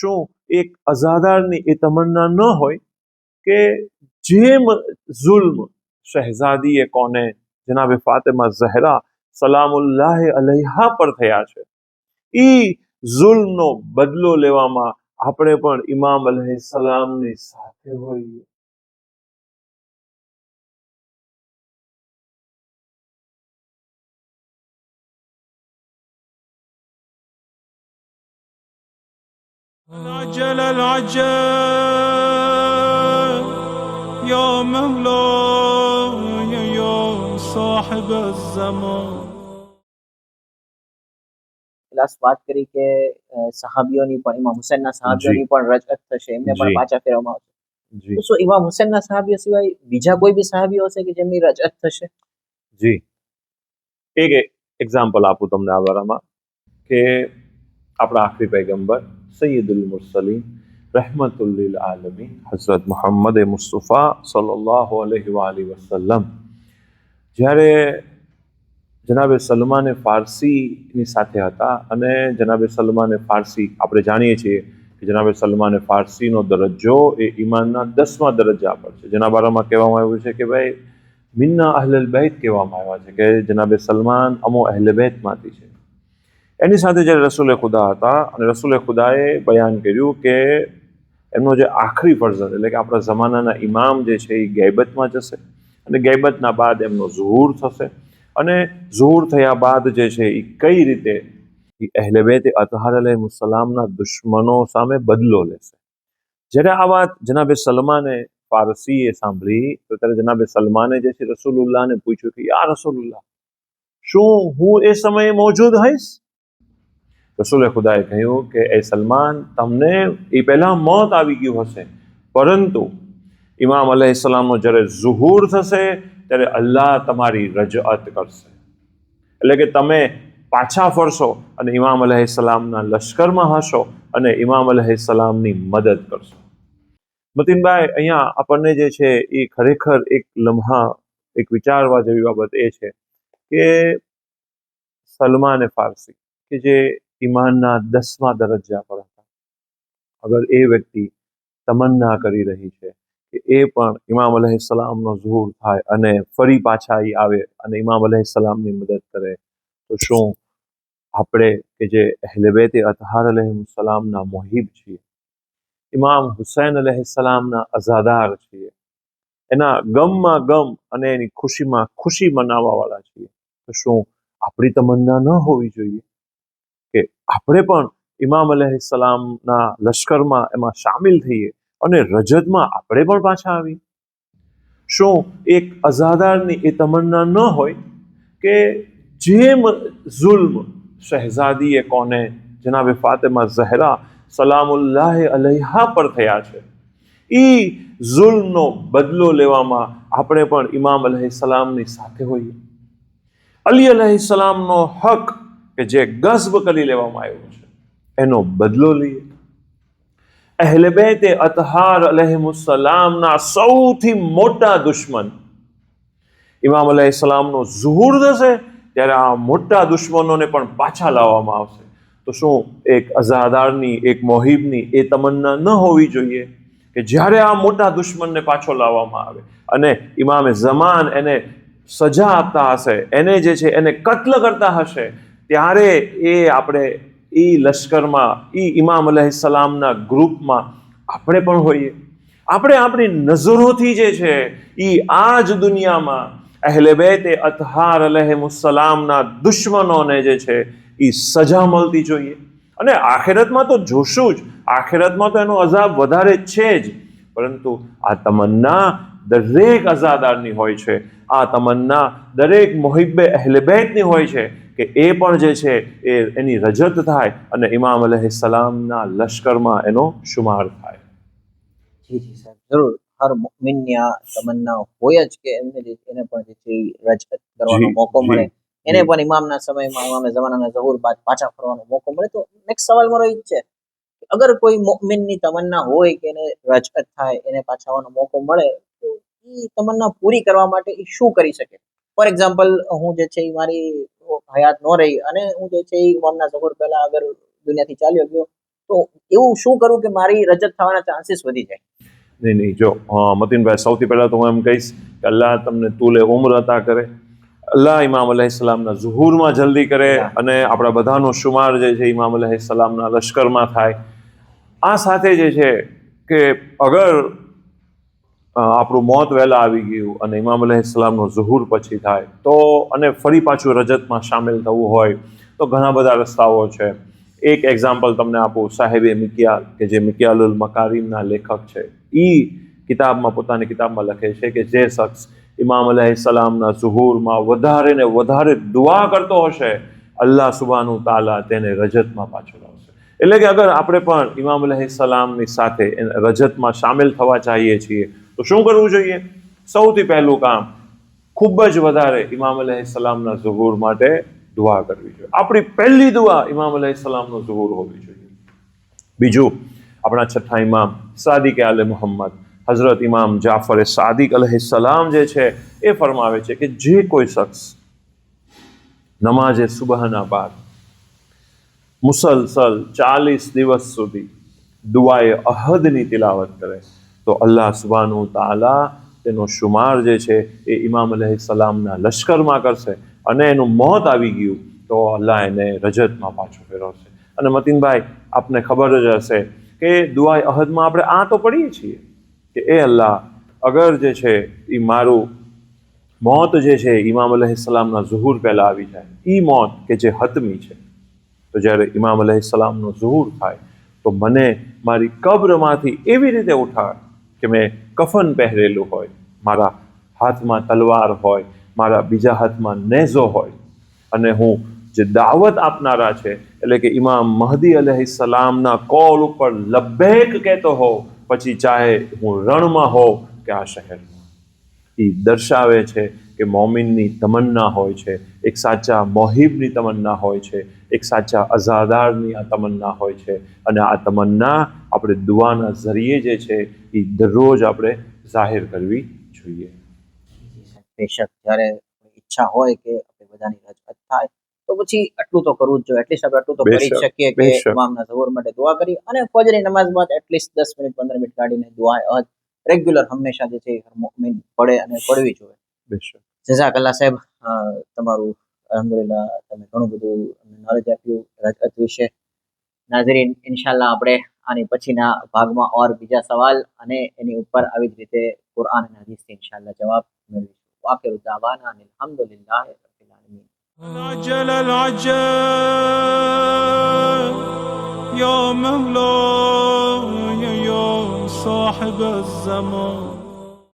શું એક અઝાદારની એ તમન્ના ન હોય કે જેમ ઝુલ્મ શહેઝાદીએ કોને જનાબે ફાતેમા ઝહરા સલામુલ્લાહ અલૈહા પર થયા છે. એ જુલ્મનો બદલો લેવામાં આપણે પણ ઇમામ અલહ સલામની સાથે હોઈએ. العجل العجل يا مولاي يا صاحب الزمان લાસ્ટ વાત કરી કે અ, સહાબીઓની પણ ઇમામ હુસૈનના સહાબીઓની પણ રજત થશે એમને પણ જી. પાછા ફેરવવામાં આવશે જી તો શું ઇમામ હુસૈનના સહાબીઓ સિવાય બીજા કોઈ બી સહાબીઓ હશે કે જેમની રજત થશે જી એક એક્ઝામ્પલ આપું તમને આ બારામાં કે આપણા આખરી પૈગંબર સૈયદુલ મુરસલીન રહેમતુલ્લિલ આલમીન હઝરત મુહમ્મદ મુસ્તફા સલ્લલ્લાહુ અલૈહિ વાલી વસલ્લમ જ્યારે જનાબે સલમાને ફારસીની સાથે હતા અને જનાબે સલમાને ફારસી આપણે જાણીએ છીએ કે જનાબે સલમાને ફારસીનો દરજ્જો એ ઈમાનના દસમા દરજ્જા પર છે જેના બારામાં કહેવામાં આવ્યું છે કે ભાઈ મિન્ના અહલ બૈત કહેવામાં આવ્યા છે કે જનાબે સલમાન અમો અહલ બૈતમાંથી છે એની સાથે જ્યારે રસૂલે ખુદા હતા અને રસૂલે ખુદાએ બયાન કર્યું કે એમનો જે આખરી ફરજન એટલે કે આપણા જમાનાના ઇમામ જે છે એ ગૈબતમાં જશે અને ગૈબતના બાદ એમનો ઝુહૂર થશે. અને ઝુહૂર થયા બાદ જે છે એ કઈ રીતે એ અહેલે બેત અતહાર અલૈહિસ્સલામના દુશ્મનો સામે બદલો લેશે. જ્યારે આ વાત જનાબે સલમાને ફારસીએ સાંભળી, તો ત્યારે જનાબે સલમાને જે છે રસુલ્લાહને પૂછ્યું કે, યા રસુલ્લાહ શું હું એ સમયે મોજૂદ હઈશ? રસૂલે ખુદાએ કહ્યું કે, એ સલમાન, તમને એ પહેલા મોત આવી ગયું હશે. પરંતુ ઇમામ અલૈહિસ્સલામનો જ્યારે ઝુહૂર થશે, ત્યારે અલ્લાહ તમારી રજઅત કરશે. એટલે કે તમે પાછા ફરશો અને ઇમામ અલૈહિસ્સલામના લશ્કરમાં હશો અને ઇમામ અલૈહિસ્સલામની મદદ કરશો. મતિનભાઈ, અહીંયા આપણને જે છે એ ખરેખર એક લમ્હા, એક વિચારવા જેવી બાબત એ છે કે સલમાન ફારસી કે જે ઈમાનના દસમા દરજ્જા પર હતા. અગર એ વ્યક્તિ તમન્ના કરી રહી છે કે એ પણ ઇમામ અલૈહિસ્સલામનો ઝૂર થાય અને ફરી પાછા એ આવે અને ઇમામ અલૈહિસ્સલામની મદદ કરે, તો શું આપણે કે જે અહેલે બેતે અતહાર અલૈહિસ્સલામના મોહિબ છીએ? ઇમામ હુસૈન અલૈહિસ્સલામના અઝાદાર છીએ. એના ગમમાં ગમ અને એની ખુશીમાં ખુશી મનાવવાવાળા છીએ. તો શું આપણી તમન્ના ન હોવી જોઈએ? કે આપણે પણ ઇમામ અલૈહિસ્સલામના લશ્કરમાં એમાં સામેલ થઈએ અને રજતમાં આપણે પણ પાછા આવીએ. શું એક અઝાદારની એ તમન્ના ન હોય કે જેમ જુલ્મ શહેઝાદીએ કોને જનાબે ફાતેમા ઝહરા સલામુલ્લાહ અલૈહા પર થયા છે એ જુલ્મનો બદલો લેવામાં આપણે પણ ઇમામ અલૈહિસ્સલામની સાથે હોઈએ. અલી અલૈહિસ્સલામનો હક કે જે ગઝબ કરી લેવામાં આવ્યો છે, એનો બદલો લઈએ. અહેલે બેતે અતહાર અલહેમુસલામના સૌથી મોટા દુશ્મન. ઇમામ અલૈહિસ્સલામનો ઝુહુર થશે ત્યારે આ મોટા દુશ્મનોને પણ પાછા લાવવામાં આવશે. તો શું એક અઝાદારની, એક મોહિબની એ તમન્ના ન હોવી જોઈએ કે જ્યારે આ મોટા દુશ્મનને પાછો લાવવામાં આવે? અને ઇમામે ઝમાન એને સજા આપતા હશે, એને જે છે એને કત્લ કરતા હશે ત્યારે એ આપણે એ લશ્કરમાં એ ઇમામ સલામના ગ્રુપમાં આપણે પણ હોઈએ. આપણે આપણી નજરોથી જે છે એ આ જ દુનિયામાં અહેલે બેતે અતહાર અલહેમુસલામના દુશ્મનોને જે છે એ સજા મળતી જોઈએ. અને આખેરતમાં તો જોશું જ, આખેરતમાં તો એનો અઝાબ વધારે છે જ. પરંતુ આ તમન્ના દરેક અઝાદારની હોય છે. આ તમન્ના દરેક મોહિબ્બે અહેલે બેતની હોય છે. કે એ પણ જે છે એ એની રજત થાય અને ઇમામ સલામના લશ્કરમાં એનો શુમાર થાય. જી જી સાહેબ જરૂર. હર મુમિનની આ તમન્ના હોય જ કે એમને જે એને પણ જે છે રજત કરવાનો મોકો મળે. એને પણ ઇમામના સમયમાં ઇમામે જમાનાના ઝહૂર બાદ પાછા ફરવાનો મોકો મળે. તો નેક્સ્ટ સવાલ મારો ઈ જ છે. કે અગર કોઈ મુમિનની તમન્ના હોય કે એને રજત થાય એને પાછા આવવાનો મોકો મળે તો એ તમન્ના પૂરી કરવા માટે એ શું કરી શકે? ફોર એક્ઝામ્પલ હું જે છે એ મારી હયાત ન રહી. અને હું જે છે એ ઇમામના ઝહૂર પહેલા અગર દુનિયાથી ચાલ્યો ગયો. તો એવું શું કરું કે મારી રજત થવાના ચાન્સીસ વધી જાય? નહીં નહીં જો મતીનભાઈ સૌથી પહેલાં તો હું એમ કહીશ કે અલ્લાહ તમને તુલે ઉમર અતા કરે. અલ્લાહ ઇમામ અલૈહિસ્સલામના ઝુહુરમાં જલ્દી કરે અને આપણા બધાનો શુમાર જે છે ઇમામ અલૈહિસ્સલામના લશ્કરમાં થાય. આ સાથે જે છે કે અગર આપણું મોત વહેલા આવી ગયું અને ઇમામ અલૈહિસ્સલામનો ઝુહુર પછી થાય. તો અને ફરી પાછું રજતમાં સામેલ થવું હોય તો ઘણા બધા રસ્તાઓ છે. એક એક્ઝામ્પલ તમને આપું સાહેબે મિકિયાલ, કે જે મિકિયાલુલ મકારીમના લેખક છે. એ કિતાબમાં, પોતાની કિતાબમાં લખે છે કે જે શખ્સ ઇમામ સલામના ઝુહુરમાં વધારે ને વધારે દુઆ કરતો હશે, અલ્લાહ સુબાનું તાલા તેને રજતમાં પાછો લાવશે. એટલે કે અગર આપણે પણ ઇમામ અલૈહિસ્સલામની સાથે એને રજતમાં સામેલ થવા ચાહીએ છીએ તો શું કરવું જોઈએ? સૌથી પહેલું કામ, ખૂબ જ વધારે ઇમામ અલૈહિસ્સલામના ઝહુર માટે દુઆ કરવી જોઈએ. આપણી પહેલી દુઆ ઇમામ અલૈહિસ્સલામનો ઝહુર હોવી જોઈએ. બીજું, આપણા છઠ્ઠા ઇમામ, સાદિક આલે મોહમ્મદ, હઝરત ઇમામ જાફર સાદિક અલૈહિસ્સલામ જે છે, એ ફરમાવે છે કે જે કોઈ શખ્સ નમાઝે સુબહના બાદ મુસલસલ ચાલીસ દિવસ સુધી દુઆએ અહદની તિલાવત કરે તો અલ્લાહ સુબાનુ તાલા તેનો શુમાર જે છે એ ઇમામ સલામના લશ્કરમાં કરશે અને એનું મોત આવી ગયું તો અલ્લાહ એને રજતમાં પાછું ફેરવશે. અને મતીનભાઈ, આપને ખબર જ હશે કે દુઆ અહદમાં આપણે આ તો પડીએ છીએ કે એ અલ્લાહ, અગર જે છે એ મારું મોત જે છે ઇમામ સલામના ઝુહુર પહેલાં આવી જાય. એ મોત કે જે હતમી છે. તો જ્યારે ઇમામ સલામનો ઝુહુર થાય, તો મને મારી કબ્રમાંથી એવી રીતે ઉઠાડ કે મેં કફન પહેરેલું હોય, મારા હાથમાં તલવાર હોય, મારા બીજા હાથમાં નેઝો હોય, અને હું જે દાવત આપનારા છે, એટલે કે ઇમામ મહદી અલૈહિસ્સલામના કોલ ઉપર લબ્બેક કહેતો હોઉં, પછી ચાહે હું રણમાં હોઉં કે આ શહેરમાં. એ દર્શાવે છે કે મોમિનની તમન્ના હોય છે, એક સાચા મોહિબની તમન્ના હોય છે એક સાચા અઝાદારની આ તમન્ના હોય છે. અને આ તમન્ના આપણે દુઆના ઝરીએ જે છે એ દરરોજ આપણે જાહેર કરવી જોઈએ. બેશક જ્યારે ઈચ્છા હોય કે આપણે બધાની રજત થાય તો પછી આટલું તો કરવું જ જોઈએ. એટલીસ્ટ આપણે આટલું તો કરી શકીએ કે. ઇમામના ઝુહુર માટે દુઆ કરી અને ફજરની નમાઝ બાદ એટલીસ્ટ દસ મિનિટ પંદર મિનિટ કાઢીને દુઆ અહદ રેગ્યુલર હંમેશા જે છે હર મુઅમિન પડે અને પડવી જોઈએ. બેશક. જઝાકલ્લા સાહેબ તમારું અલહમદુલિલ્લાહ તમે ઘણું બધું નોલેજ આપ્યું રજત વિશે નાઝરીન ઇન્શાલ્લાહ આપણે આની પછીના ભાગમાં ઓર બીજા સવાલ અને એની ઉપર આવી જ રીતે કુરઆન અને હદીસથી ઇન્શાલ્લાહ જવાબ મેળવીશું વાકિરુ દાવાના અનિલ હમ્દુલિલ્લાહ રબ્બિલ આલમીન العجل العجل يا مولاي يا صاحب الزمان